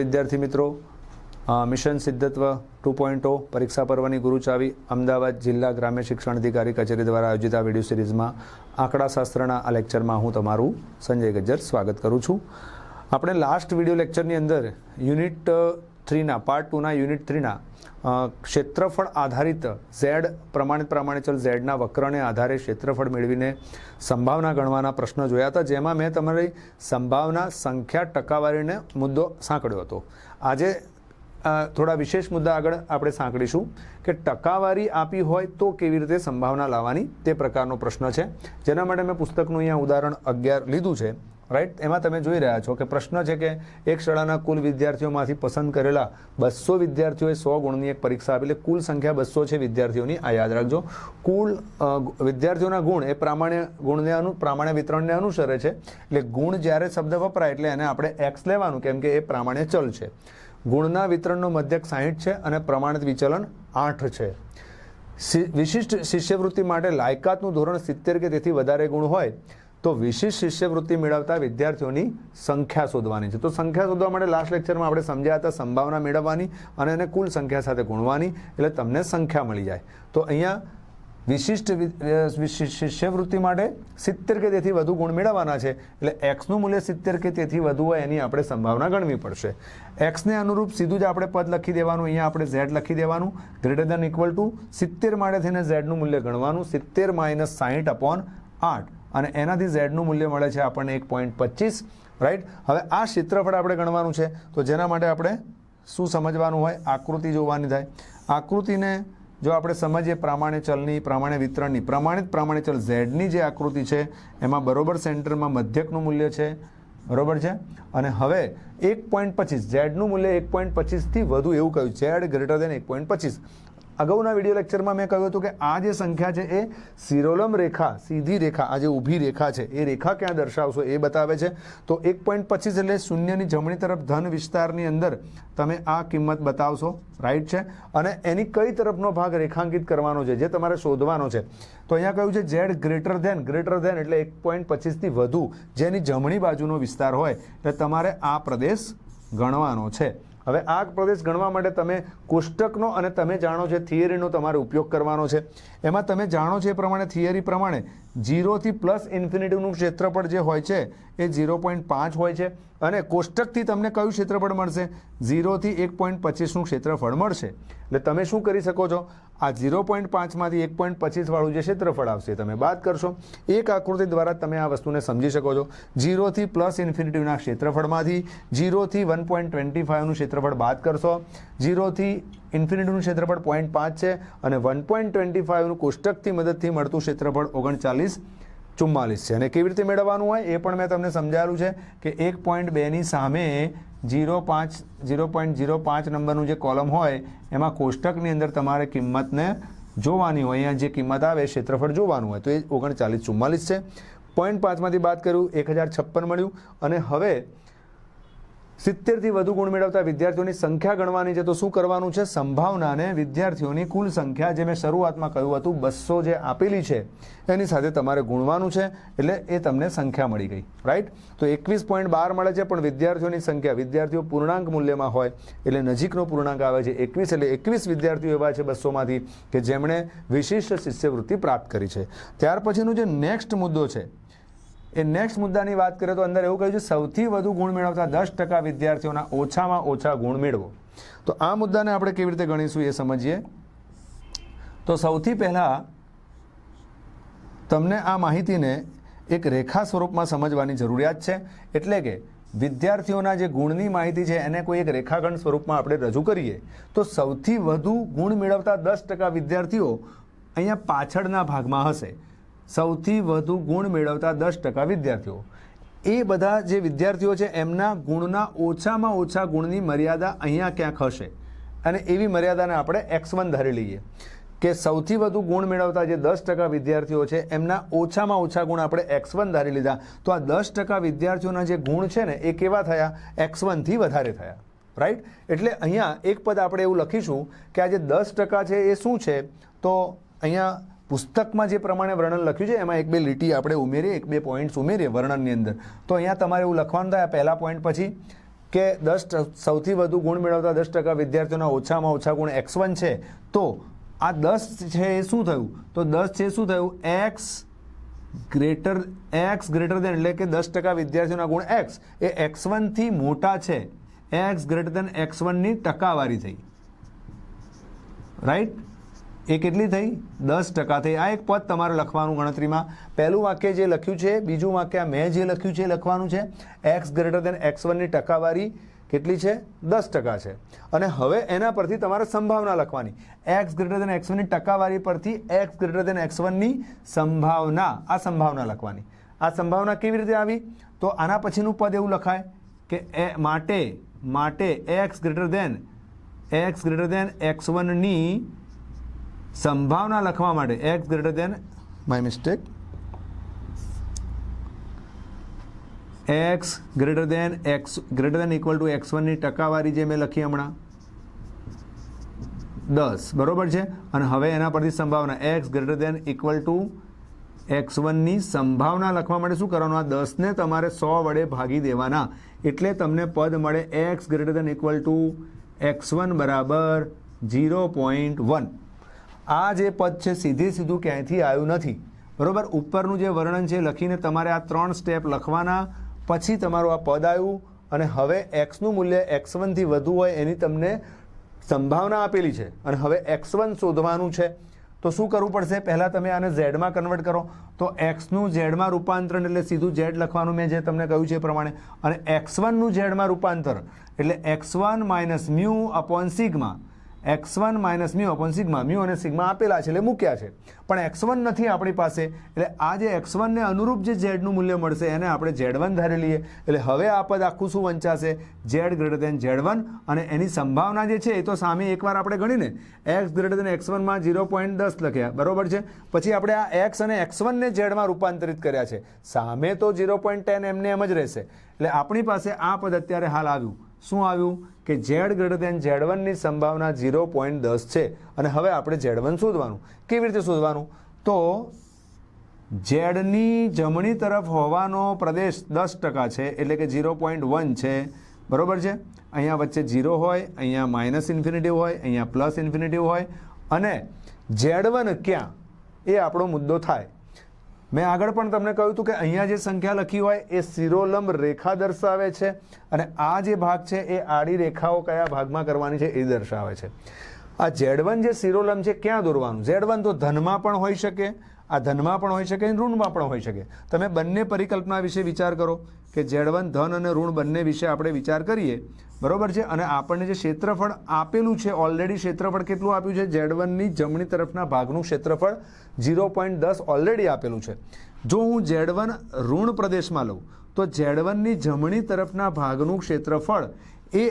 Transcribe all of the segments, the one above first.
વિદ્યાર્થી મિત્રો. Mission સિદ્ધત્વ two point પરીક્ષા પર્વની ગુરુચાવી અમદાવાદ જિલ્લા ગ્રામ્ય શિક્ષણ અધિકારી કચેરી દ્વારા આયોજિત આ વીડિયો સિરીઝમાં આંકડાશાસ્ત્રના આ લેક્ચરમાં હું તમારું સંજય ગજ્જર સ્વાગત કરું છું. આપણે લાસ્ટ વીડિયો લેક્ચરની અંદર યુનિટ થ્રીના પાર્ટ ટુના યુનિટ થ્રીના ક્ષેત્રફળ આધારિત ઝેડ પ્રમાણિત પ્રમાણિચલ ઝેડના વક્રને આધારે ક્ષેત્રફળ મેળવીને સંભાવના ગણવાના પ્રશ્ન જોયા હતા, જેમાં મેં તમારી સંભાવના સંખ્યા ટકાવારીને મુદ્દો સાંકળ્યો હતો. આજે થોડા વિશેષ મુદ્દા આગળ આપણે સાંકળીશું કે ટકાવારી આપી હોય તો કેવી રીતે સંભાવના લાવવાની તે પ્રકારનો પ્રશ્ન છે. જેના માટે મેં પુસ્તકનું અહીંયા ઉદાહરણ અગિયાર લીધું છે. રાઈટ એમાં તમે જોઈ રહ્યા છો કે પ્રશ્ન છે કે એક શાળાના કુલ વિદ્યાર્થીઓમાંથી પસંદ કરેલા બસો વિદ્યાર્થીઓએ સો ગુણની એક પરીક્ષા આપી, એટલે કુલ સંખ્યા બસો છે વિદ્યાર્થીઓની. આ યાદ રાખજો. કુલ વિદ્યાર્થીઓના ગુણ એ પ્રામાણ્ય, ગુણને અનુ, પ્રામાણ્ય વિતરણને અનુસરે છે. એટલે ગુણ જ્યારે શબ્દ વપરાય એટલે એને આપણે એક્સ લેવાનું, કેમ કે એ પ્રામાણ્ય ચલ છે. ગુણના વિતરણનો મધ્યક સાહીઠ છે અને પ્રમાણિત વિચલન આઠ છે. વિશિષ્ટ શિષ્યવૃત્તિ માટે લાયકાતનું ધોરણ સિત્તેર કે તેથી વધારે ગુણ હોય તો વિશિષ્ટ શિષ્યવૃત્તિ મેળવતા વિદ્યાર્થીઓની સંખ્યા શોધવાની છે. તો સંખ્યા શોધવા માટે લાસ્ટ લેક્ચરમાં આપણે સમજ્યા હતા સંભાવના મેળવવાની અને એને કુલ સંખ્યા સાથે ગુણવાની, એટલે તમને સંખ્યા મળી જાય. તો અહીંયા વિશિષ્ટ શિષ્યવૃત્તિ માટે સિત્તેર કે તેથી વધુ ગુણ મેળવવાના છે. એટલે એક્સનું મૂલ્ય સિત્તેર કે તેથી વધુ હોય એની આપણે સંભાવના ગણવી પડશે. એક્સને અનુરૂપ સીધું જ આપણે પદ લખી દેવાનું, અહીંયા આપણે ઝેડ લખી દેવાનું. ગ્રેટર દેન ઇક્વલ ટુ સિત્તેર માટે થઈને ઝેડનું મૂલ્ય ગણવાનું. સિત્તેર માઇનસ સાહીઠ અપોન આઠ. અને એનાથી ઝેડનું મૂલ્ય મળે છે આપણને એક પોઈન્ટ પચીસ રાઈટ હવે આ ક્ષેત્રફળ આપણે ગણવાનું છે. તો જેના માટે આપણે શું સમજવાનું હોય? આકૃતિ જોવાની થાય. આકૃતિને જો આપણે સમજીએ પ્રમાણે ચલની પ્રમાણે વિતરણની, પ્રમાણિત પ્રમાણે ચલ ઝેડની જે આકૃતિ છે, એમાં બરોબર સેન્ટરમાં મધ્યકનું મૂલ્ય છે. બરોબર છે? અને હવે એક પોઈન્ટ પચીસ, ઝેડનું મૂલ્ય એક પોઈન્ટ પચીસથી વધુ એવું કહ્યું. ઝેડ ગ્રેટર દેન એક પોઈન્ટ પચીસ. અગાઉના વીડિયો લેક્ચરમાં મેં કહ્યું હતું કે આ જે સંખ્યા છે એ સિરોલમ રેખા, સીધી રેખા, આ જે ઊભી રેખા છે, એ રેખા ક્યાં દર્શાવશો એ બતાવે છે. તો એક પોઈન્ટ પચીસ એટલે શૂન્યની જમણી તરફ ધન વિસ્તારની અંદર તમે આ કિંમત બતાવશો. રાઈટ છે? અને એની કઈ તરફનો ભાગ રેખાંકિત કરવાનો છે, જે તમારે શોધવાનો છે. તો અહીંયા કહ્યું છે Z greater than greater than એટલે એક પોઈન્ટ પચીસથી વધુ જેની જમણી બાજુનો વિસ્તાર હોય, એટલે તમારે આ પ્રદેશ ગણવાનો છે. હવે આ પ્રદેશ ગણવા માટે તમે કોષ્ટકનો અને તમે જાણો છે થિયરીનો તમારે ઉપયોગ કરવાનો છે. એમાં તમે જાણો છો એ પ્રમાણે થિયરી પ્રમાણે જીરોથી પ્લસ ઇન્ફિનિટીનું ક્ષેત્રફળ જે હોય છે, એ ઝીરો પોઈન્ટ પાંચ હોય છે. અને કોષ્ટકથી તમને કયું ક્ષેત્રફળ મળશે? ઝીરોથી એક પોઈન્ટ પચીસનું ક્ષેત્રફળ મળશે. એટલે તમે શું કરી શકો છો? આ ઝીરો પોઈન્ટ પાંચમાંથી એક પોઈન્ટ પચીસવાળું જે ક્ષેત્રફળ આવશે તમે બાદ કરશો. એક આકૃતિ દ્વારા તમે આ વસ્તુને સમજી શકો છો. ઝીરોથી પ્લસ ઇન્ફિનિટીના ક્ષેત્રફળમાંથી ઝીરોથી વન પોઈન્ટ ટ્વેન્ટી ફાઇવનું ક્ષેત્રફળ બાદ કરશો. ઝીરોથી ઇન્ફિનિટીનું ક્ષેત્રફળ પોઈન્ટ પાંચ છે અને વન પોઈન્ટ ટ્વેન્ટી ફાઇવનું કોષ્ટકથી મદદથી મળતું ક્ષેત્રફળ ઓગણચાલીસ ચુમ્માલીસ છે. અને કેવી રીતે મેળવવાનું હોય એ પણ મેં તમને સમજાવેલું છે કે એક પોઈન્ટ બેની સામે જીરો પાંચ જીરો પોઈન્ટ જીરો પાંચ નંબરનું જે કોલમ હોય, એમાં કોષ્ટકની અંદર તમારે કિંમતને જોવાની હોય, અહીંયા જે કિંમત આવે ક્ષેત્રફળ જોવાનું હોય. તો એ ઓગણચાલીસ ચુમ્માલીસ છે. પોઈન્ટ પાંચમાંથી બાદ કર્યું, એક હજાર છપ્પન મળ્યું. અને હવે સિત્તેરથી વધુ ગુણ મેળવતા વિદ્યાર્થીઓની સંખ્યા ગણવાની છે. તો શું કરવાનું છે? સંભાવનાને વિદ્યાર્થીઓની કુલ સંખ્યા જે મેં શરૂઆતમાં કહ્યું હતું, બસો જે આપેલી છે, એની સાથે તમારે ગુણવાનું છે, એટલે એ તમને સંખ્યા મળી ગઈ. રાઈટ તો એકવીસ પોઈન્ટ બાર મળે છે, પણ વિદ્યાર્થીઓની સંખ્યા વિદ્યાર્થીઓ પૂર્ણાંક મૂલ્યમાં હોય, એટલે નજીકનો પૂર્ણાંક આવે છે એકવીસ, એટલે એકવીસ વિદ્યાર્થીઓ એવા છે બસોમાંથી કે જેમણે વિશિષ્ટ શિષ્યવૃત્તિ પ્રાપ્ત કરી છે. ત્યાર પછીનો જે નેક્સ્ટ મુદ્દો છે એ નેક્સ્ટ મુદ્દાની વાત કરીએ તો અંદર એવું કહ્યું છે, સૌથી વધુ ગુણ મેળવતા દસ ટકા વિદ્યાર્થીઓના ઓછામાં ઓછા ગુણ મેળવો. તો આ મુદ્દાને આપણે કેવી રીતે ગણીશું એ સમજીએ. તો સૌથી પહેલાં તમને આ માહિતીને એક રેખા સ્વરૂપમાં સમજવાની જરૂરિયાત છે. એટલે કે વિદ્યાર્થીઓના જે ગુણની માહિતી છે, એને કોઈ એક રેખાખંડ સ્વરૂપમાં આપણે રજૂ કરીએ. તો સૌથી વધુ ગુણ મેળવતા દસ ટકા વિદ્યાર્થીઓ અહીંયા પાછળના ભાગમાં હશે. સૌથી વધુ ગુણ મેળવતા દસ ટકા વિદ્યાર્થીઓ. એ બધા જે વિદ્યાર્થીઓ છે, એમના ગુણના ઓછામાં ઓછા ગુણની મર્યાદા અહીંયા ક્યાંક હશે? અને એવી મર્યાદાને આપણે એક્સ વન ધારી લઈએ કે સૌથી વધુ ગુણ મેળવતા જે દસ ટકા વિદ્યાર્થીઓ છે, એમના ઓછામાં ઓછા ગુણ આપણે એક્સ વન ધારી લીધા. તો આ દસ ટકા વિદ્યાર્થીઓના જે ગુણ છે ને, એ કેવા થયા? એક્સ વનથી વધારે થયા. રાઈટ એટલે અહીંયા એક પદ આપણે એવું લખીશું કે આ જે દસ ટકા છે, એ શું છે? તો અહીંયા પુસ્તકમાં જે પ્રમાણે વર્ણન લખ્યું છે, એમાં એક બે લીટી આપણે ઉમેરીએ, એક બે પોઈન્ટ્સ ઉમેરીએ વર્ણનની અંદર. તો અહીંયા તમારે એવું લખવાનું થાય પહેલા પોઈન્ટ પછી, કે દસ સૌથી વધુ ગુણ મેળવતા દસ ટકા વિદ્યાર્થીઓના ઓછામાં ઓછા ગુણ એક્સ વન છે. તો આ દસ છે એ શું થયું? તો દસ છે શું થયું? X greater X greater than એટલે કે દસ ટકા વિદ્યાર્થીઓના ગુણ એક્સ. એ એક્સ વનથી મોટા છે. એક્સ ગ્રેટર દેન એક્સ વનની ટકાવારી થઈ. રાઈટ એ કેટલી થઈ? દસ ટકા થઈ. આ એક પદ તમારે લખવાનું ગણતરીમાં. પહેલું વાક્ય જે લખ્યું છે, બીજું વાક્ય મેં જે લખ્યું છે લખવાનું છે. એક્સ ગ્રેટર દેન એક્સ વનની ટકાવારી કેટલી છે? દસ ટકા છે. અને હવે એના પરથી તમારે સંભાવના લખવાની. એક્સ ગ્રેટર દેન એક્સ વનની ટકાવારી પરથી એક્સ ગ્રેટર દેન એક્સ વનની સંભાવના. આ સંભાવના લખવાની. આ સંભાવના કેવી રીતે આવી? તો આના પછીનું પદ એવું લખાય કે એ માટે માટે X greater than X greater than X વનની સંભાવના લખવા માટે X greater than my mistake X greater than X greater than equal to X વનની ટકાવારી જે મેં લખી હમણાં. દસ. બરોબર છે? અને હવે એના પરથી સંભાવના. X greater than equal to X વનની સંભાવના લખવા માટે શું કરવાનું? આ દસને તમારે સો વડે ભાગી દેવાના. એટલે તમને પદ મળે X greater than equal to X one બરાબર ઝીરો પોઈન્ટ વન આ જે પદ છે, સીધે સીધું ક્યાંયથી આવ્યું નથી. બરાબર? ઉપરનું જે વર્ણન છે, લખીને તમારે આ ત્રણ સ્ટેપ લખવાના, પછી તમારું આ પદ આવ્યું અને હવે એક્સનું મૂલ્ય એક્સ વનથી વધુ હોય એની તમને સંભાવના આપેલી છે. અને હવે એક્સ વન શોધવાનું છે. તો શું કરવું પડશે? પહેલાં તમે આને ઝેડમાં કન્વર્ટ કરો. તો એક્સનું ઝેડમાં રૂપાંતરણ એટલે સીધું ઝેડ લખવાનું મેં જે તમને કહ્યું છે એ પ્રમાણે. અને એક્સ વનનું ઝેડમાં રૂપાંતર એટલે X one minus mu upon sigma X one minus mu upon sigma mu અને સિગ્મા આપેલા છે, એટલે મૂક્યા છે. પણ એક્સ વન નથી આપણી પાસે, એટલે આ જે એક્સ વનને અનુરૂપ જે ઝેડનું મૂલ્ય મળશે, એને આપણે ઝેડ વન ધારી લઈએ. એટલે હવે આ પદ આખું શું વંચાશે? Z greater than Z one અને એની સંભાવના જે છે, એ તો સામે એકવાર આપણે ગણીને એક્સ ગ્રેટર દેન એક્સ વનમાં ઝીરો પોઈન્ટ દસ લખ્યા. બરોબર છે? પછી આપણે આ એક્સ અને એક્સ વનને ઝેડમાં રૂપાંતરિત કર્યા છે. સામે તો ઝીરો પોઈન્ટ ટેન એમને એમ જ રહેશે. એટલે આપણી પાસે આ પદ અત્યારે હાલ આવ્યું. શું આવ્યું? કે ઝેડ ગ્રેટર દેન ઝેડ વનની સંભાવના ઝીરો પોઈન્ટ દસ છે. અને હવે આપણે ઝેડ વન શોધવાનું. કેવી રીતે શોધવાનું? તો ઝેડની જમણી તરફ હોવાનો પ્રદેશ દસ ટકા છે, એટલે કે ઝીરો પોઈન્ટ વન છે. બરોબર છે? અહીંયા વચ્ચે ઝીરો હોય, અહીંયા માઇનસ ઇન્ફિનિટિવ હોય, અહીંયા પ્લસ ઇન્ફિનિટિવ હોય. અને ઝેડ વન ક્યાં? એ આપણો મુદ્દો થાય. મેં આગળ પણ તમને કહ્યું હતું કે અહીંયા જે સંખ્યા લખી હોય એ શિરોલંબ રેખા દર્શાવે છે અને આ જે ભાગ છે એ આડી રેખાઓ કયા ભાગમાં કરવાની છે એ દર્શાવે છે. આ ઝેડ જે શિરોલંબ છે ક્યાં દોરવાનું? ઝેડ તો ધનમાં પણ હોઈ શકે આ ધનમાં પણ હોઈ શકે ઋણમાં પણ હોઈ શકે. તમે બંને પરિકલ્પના વિશે વિચાર કરો કે ઝેડવન ધન અને ઋણ બંને વિશે આપણે વિચાર કરીએ. બરોબર છે? અને આપણને જે ક્ષેત્રફળ આપેલું છે ઓલરેડી ક્ષેત્રફળ કેટલું આપ્યું છે? ઝેડવનની જમણી તરફના ભાગનું ક્ષેત્રફળ ઝીરો પોઈન્ટ દસ ઓલરેડી આપેલું છે. જો હું ઝેડવન ઋણ પ્રદેશમાં લઉં, તો ઝેડવનની જમણી તરફના ભાગનું ક્ષેત્રફળ એ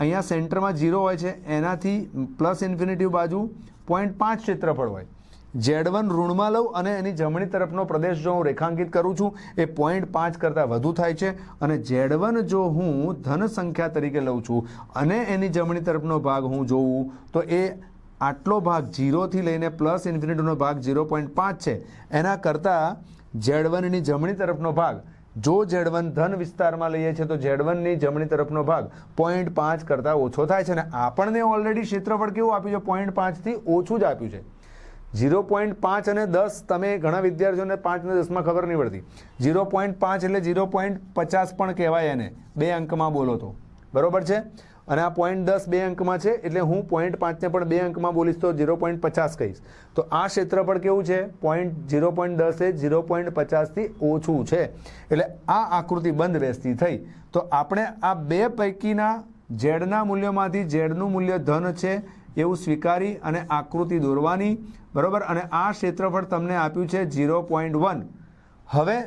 અહીંયા સેન્ટરમાં ઝીરો હોય છે. એનાથી પ્લસ ઇન્ફિનિટિવ બાજુ પોઈન્ટ પાંચ ક્ષેત્રફળ હોય. ઝેડ વન ઋણમાં લઉં અને એની જમણી તરફનો પ્રદેશ જો હું રેખાંકિત કરું છું, એ પોઈન્ટ પાંચ કરતાં વધુ થાય છે. અને ઝેડ વન જો હું ધન સંખ્યા તરીકે લઉં છું અને એની જમણી તરફનો ભાગ હું જોઉં, તો એ આટલો ભાગ ઝીરોથી લઈને પ્લસ ઇન્ફિનિટીનો ભાગ ઝીરો પોઈન્ટ પાંચ છે. એના કરતાં ઝેડ વનની જમણી તરફનો ભાગ, જો ઝેડ વન ધન વિસ્તારમાં લઈએ છીએ, તો ઝેડ વનની જમણી તરફનો ભાગ પોઈન્ટ પાંચ કરતાં ઓછો થાય છે. અને આપણને ઓલરેડી ક્ષેત્રફળ કેવું આપ્યું છે? પોઈન્ટ પાંચથી ઓછું જ આપ્યું છે. ઝીરો પોઈન્ટ પાંચ અને દસ તમે ઘણા વિદ્યાર્થીઓને પાંચ અને દસમાં ખબર નહીં પડતી. ઝીરો પોઈન્ટ પાંચ એટલે ઝીરો પોઈન્ટ પચાસ પણ કહેવાય એને, બે અંકમાં બોલો તો. બરાબર છે? અને આ પોઈન્ટ દસ બે અંકમાં છે, એટલે હું પોઈન્ટ પાંચને પણ બે અંકમાં બોલીશ તો ઝીરો પોઈન્ટ પચાસ કહીશ. તો આ ક્ષેત્રફળ કેવું છે? પોઈન્ટ ઝીરો પોઈન્ટ દસ એ ઝીરો પોઈન્ટ પચાસથી ઓછું છે. એટલે આ આકૃતિ બંધ બેસતી થઈ. તો આપણે આ બે પૈકીના ઝેડના મૂલ્યોમાંથી ઝેડનું મૂલ્ય ધન છે, એવું સ્વીકારી અને આકૃતિ દોરવાની. બરોબર? અને આ ક્ષેત્રફળ તમને આપ્યું છે ઝીરો પોઈન્ટ વન. હવે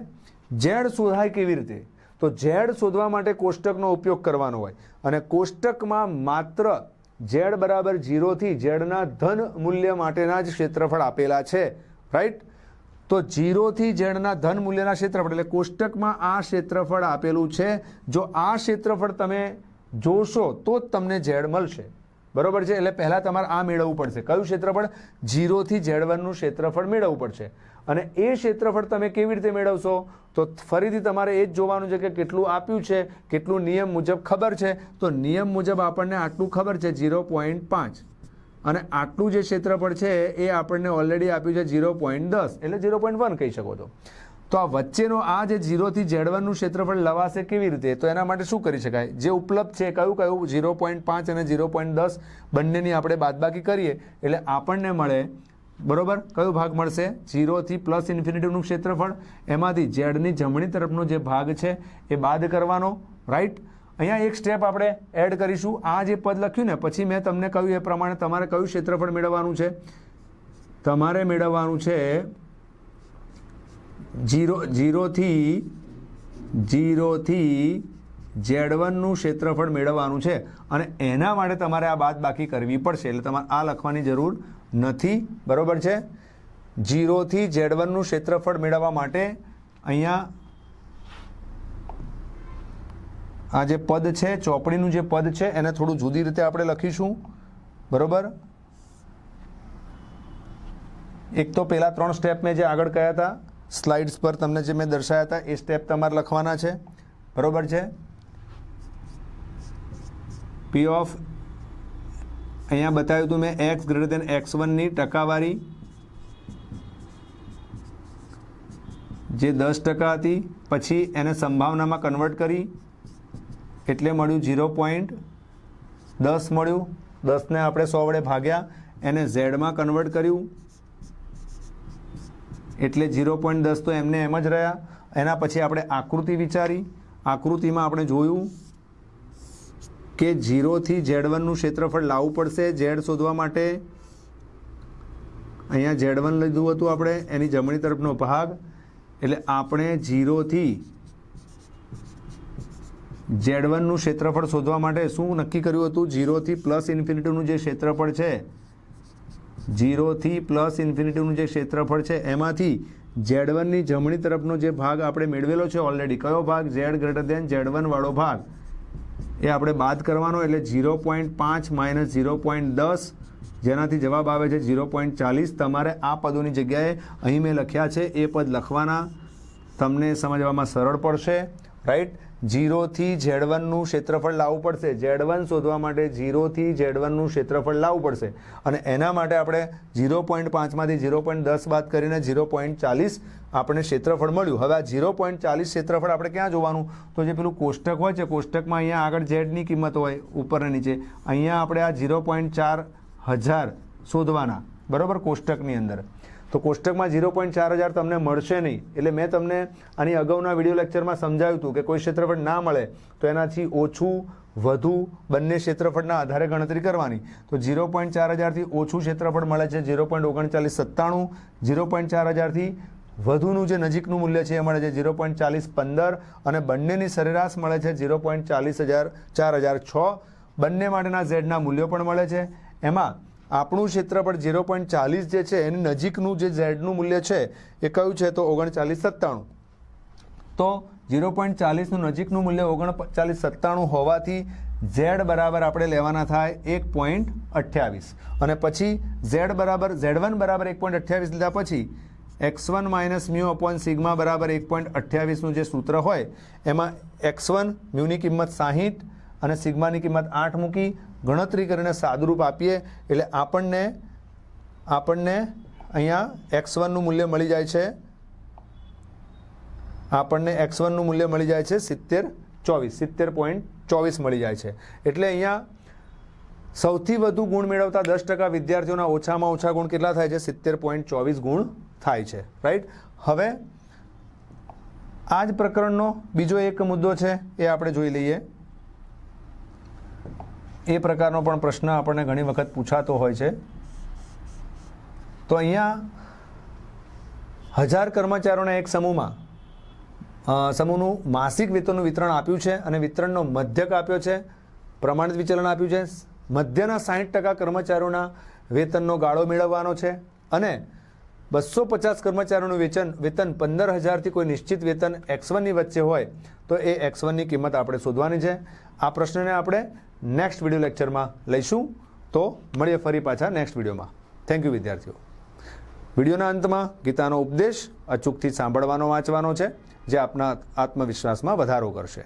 ઝેડ શોધાય કેવી રીતે? તો ઝેડ શોધવા માટે કોષ્ટકનો ઉપયોગ કરવાનો હોય. અને કોષ્ટકમાં માત્ર ઝેડ બરાબર ઝીરોથી ઝેડના ધન મૂલ્ય માટેના જ ક્ષેત્રફળ આપેલા છે. રાઈટ તો જીરોથી ઝેડના ધન મૂલ્યના ક્ષેત્રફળ, એટલે કોષ્ટકમાં આ ક્ષેત્રફળ આપેલું છે. જો આ ક્ષેત્રફળ તમે જોશો તો જ તમને ઝેડ મળશે. બરોબર છે? એટલે પહેલાં તમારે આ મેળવવું પડશે. કયું ક્ષેત્રફળ? જીરોથી ઝેડ વનનું ક્ષેત્રફળ મેળવવું પડશે. અને એ ક્ષેત્રફળ તમે કેવી રીતે મેળવશો? તો ફરીથી તમારે એ જ જોવાનું છે કે કેટલું આપ્યું છે, કેટલું નિયમ મુજબ ખબર છે. તો નિયમ મુજબ આપણને આટલું ખબર છે ઝીરો પોઈન્ટ પાંચ. અને આટલું જે ક્ષેત્રફળ છે, એ આપણને ઓલરેડી આપ્યું છે ઝીરો પોઈન્ટ દસ. એટલે ઝીરો પોઈન્ટ વન કહી શકો છો. તો આ વચ્ચેનો આ જે ઝીરોથી ઝેડ વનનું ક્ષેત્રફળ લવાશે કેવી રીતે? તો એના માટે શું કરી શકાય? જે ઉપલબ્ધ છે, કયું કયું? ઝીરો પોઈન્ટ પાંચ અને ઝીરો પોઈન્ટ દસ બંનેની આપણે બાદબાકી કરીએ, એટલે આપણને મળે, બરોબર? કયો ભાગ મળશે? ઝીરોથી પ્લસ ઇન્ફિનિટીનું ક્ષેત્રફળ. એમાંથી ઝેડની જમણી તરફનો જે ભાગ છે, એ બાદ કરવાનો રાઈટ અહીંયા એક સ્ટેપ આપણે એડ કરીશું. આ જે પદ લખ્યું ને, પછી મેં તમને કહ્યું એ પ્રમાણે તમારે કયું ક્ષેત્રફળ મેળવવાનું છે? તમારે મેળવવાનું છે જીરો જીરોથી જીરોથી ઝેડ વનનું ક્ષેત્રફળ મેળવવાનું છે. અને એના માટે તમારે આ બાદ બાકી કરવી પડશે. એટલે તમારે આ લખવાની જરૂર નથી. બરાબર છે? જીરોથી ઝેડ વનનું ક્ષેત્રફળ મેળવવા માટે અહીંયા આ જે પદ છે, ચોપડીનું જે પદ છે, એને થોડું જુદી રીતે આપણે લખીશું. બરાબર? એક તો પહેલા ત્રણ સ્ટેપ મેં જે આગળ કહ્યા હતા. સ્લાઇડ્સ પર તમને જે મેં દર્શાવ્યા હતા, એ સ્ટેપ તમારે લખવાના છે. બરાબર છે? પી ઓફ અહીંયા બતાવ્યું હતું મેં એક્સ ગ્રેટર દેન એક્સ વનની ટકાવારી. જે દસ ટકા હતી, પછી એને સંભાવનામાં કન્વર્ટ કરી. એટલે મળ્યું ઝીરો પોઈન્ટ દસ મળ્યું. દસને આપણે સો વડે ભાગ્યા. એને ઝેડમાં કન્વર્ટ કર્યું. એટલે ઝીરો પોઈન્ટ દસ તો એમને એમ જ રહ્યા. એના પછી આપણે આકૃતિ વિચારી. આકૃતિમાં આપણે જોયું કે ઝીરોથી ઝેડ વનનું ક્ષેત્રફળ લાવવું પડશે. ઝેડ શોધવા માટે અહીંયા ઝેડ વન લીધું હતું આપણે, એની જમણી તરફનો ભાગ. એટલે આપણે ઝીરોથી ઝેડ વનનું ક્ષેત્રફળ શોધવા માટે શું નક્કી કર્યું હતું? ઝીરોથી પ્લસ ઇન્ફિનિટીનું જે ક્ષેત્રફળ છે ઝીરોથી પ્લસ ઇન્ફિનિટીનું જે ક્ષેત્રફળ છે, એમાંથી ઝેડ વનની જમણી તરફનો જે ભાગ આપણે મેળવેલો છે ઓલરેડી કયો ભાગ? ઝેડ ગ્રેટર દેન ઝેડ વનવાળો ભાગ. એ આપણે બાદ કરવાનો એટલે ઝીરો પોઈન્ટ પાંચ માઇનસ ઝીરો પોઈન્ટ દસ, જેનાથી જવાબ આવે છે ઝીરો પોઈન્ટ ચાલીસ. તમારે આ પદોની જગ્યાએ અહીં મેં લખ્યા છે, એ પદ લખવાના. તમને સમજવામાં સરળ પડશે રાઈટ જીરોથી ઝેડ વનનું ક્ષેત્રફળ લાવવું પડશે. ઝેડ વન શોધવા માટે જીરોથી ઝેડ વનનું ક્ષેત્રફળ લાવવું પડશે. અને એના માટે આપણે ઝીરો પોઈન્ટ પાંચમાંથી ઝીરો પોઈન્ટ દસ બાદ કરીને ઝીરો પોઈન્ટ ચાલીસ આપણે ક્ષેત્રફળ મળ્યું. હવે આ ઝીરો પોઈન્ટ ચાલીસ ક્ષેત્રફળ આપણે ક્યાં જોવાનું? તો જે પેલું કોષ્ટક હોય છે, કોષ્ટકમાં અહીંયા આગળ ઝેડની કિંમત હોય ઉપર અને નીચે. અહીંયા આપણે આ ઝીરો પોઈન્ટ ચાર હજાર શોધવાના. બરાબર? કોષ્ટકની અંદર. તો કોષ્ટકમાં ઝીરો પોઈન્ટ ચાર હજાર તમને મળશે નહીં. એટલે મેં તમને આની અગાઉના વીડિયો લેક્ચરમાં સમજાવ્યું હતું કે કોઈ ક્ષેત્રફળ ના મળે તો એનાથી ઓછું, વધુ બંને ક્ષેત્રફળના આધારે ગણતરી કરવાની. તો ઝીરો પોઈન્ટ ચાર હજારથી ઓછું ક્ષેત્રફળ મળે છે, ઝીરો પોઈન્ટ ઓગણચાલીસ સત્તાણું, ઝીરો પોઈન્ટ ચાર હજારથી વધુનું જે નજીકનું મૂલ્ય છે એ મળે છે, ઝીરો પોઈન્ટ ચાલીસ પંદર અને બંનેની સરેરાશ મળે છે, ઝીરો પોઈન્ટ ચાલીસ હજાર, ચાર હજાર છ. બંને માટેના ઝેડના મૂલ્યો પણ મળે છે. એમાં આપણું ક્ષેત્રફળ ઝીરો પોઈન્ટ ચાલીસ જે છે, એની નજીકનું જે ઝેડનું મૂલ્ય છે, એ કયું છે? તો ઓગણચાલીસ સત્તાણું. તો ઝીરો પોઈન્ટ ચાલીસનું નજીકનું મૂલ્ય ઓગણચાલીસ સત્તાણું હોવાથી ઝેડ બરાબર આપણે લેવાના થાય એક પોઈન્ટ અઠ્યાવીસ. અને પછી ઝેડ બરાબર, ઝેડ વન બરાબર એક પોઈન્ટ અઠ્યાવીસ લીધા પછી X one minus mu upon sigma બરાબર એક પોઈન્ટ અઠ્યાવીસનું જે સૂત્ર હોય, એમાં એક્સ વન મ્યુની કિંમત સાહીઠ અને સિગ્માની કિંમત આઠ મૂકી ગણતરી કરીને સાદુરૂપ આપીએ એટલે આપણને આપણને અહીંયા એક્સ વનનું મૂલ્ય મળી જાય છે. આપણને એક્સ વનનું મૂલ્ય મળી જાય છે સિત્તેર ચોવીસ, સિત્તેર પોઈન્ટ ચોવીસ મળી જાય છે. એટલે અહીંયા સૌથી વધુ ગુણ મેળવતા દસ ટકા વિદ્યાર્થીઓના ઓછામાં ઓછા ગુણ કેટલા થાય છે? સિત્તેર પોઈન્ટ ચોવીસ ગુણ થાય છે. રાઈટ હવે આ જ પ્રકરણનો બીજો એક મુદ્દો છે, એ આપણે જોઈ લઈએ. એ પ્રકારનો પણ પ્રશ્ન આપણને ઘણી વખત પૂછાતો હોય છે. તો અહીંયા હજાર કર્મચારીઓના એક સમૂહમાં સમૂહનું માસિક વેતનનું વિતરણ આપ્યું છે અને વિતરણનો મધ્યક આપ્યો છે, પ્રમાણિત વિચલન આપ્યું છે. મધ્યના સાહીઠ ટકા કર્મચારીઓના વેતનનો ગાળો મેળવવાનો છે અને બસો પચાસ કર્મચારીઓનું વેતન વેતન પંદર હજારથી કોઈ નિશ્ચિત વેતન એક્સ વનની વચ્ચે હોય તો એ એક્સ વનની કિંમત આપણે શોધવાની છે. આ પ્રશ્નને આપણે નેક્સ્ટ વીડિયો લેક્ચરમાં લઈશું. તો મળીએ ફરી પાછા નેક્સ્ટ વિડીયોમાં થેન્ક યુ વિદ્યાર્થીઓ. વિડીયોના અંતમાં ગીતાનો ઉપદેશ અચૂકથી સાંભળવાનો, વાંચવાનો છે, જે આપના આત્મવિશ્વાસમાં વધારો કરશે.